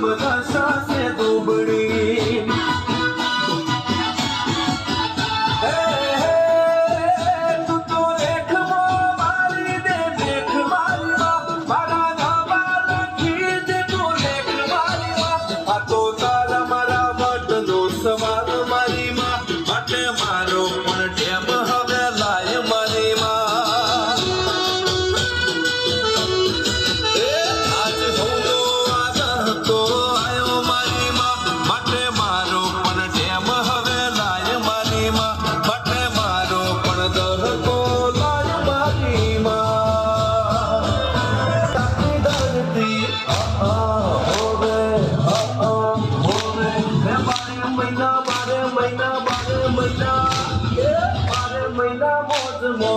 Ramana Sasa. મહિના બારે મહિના બારે મહિના. બારે મહિના મોજમો.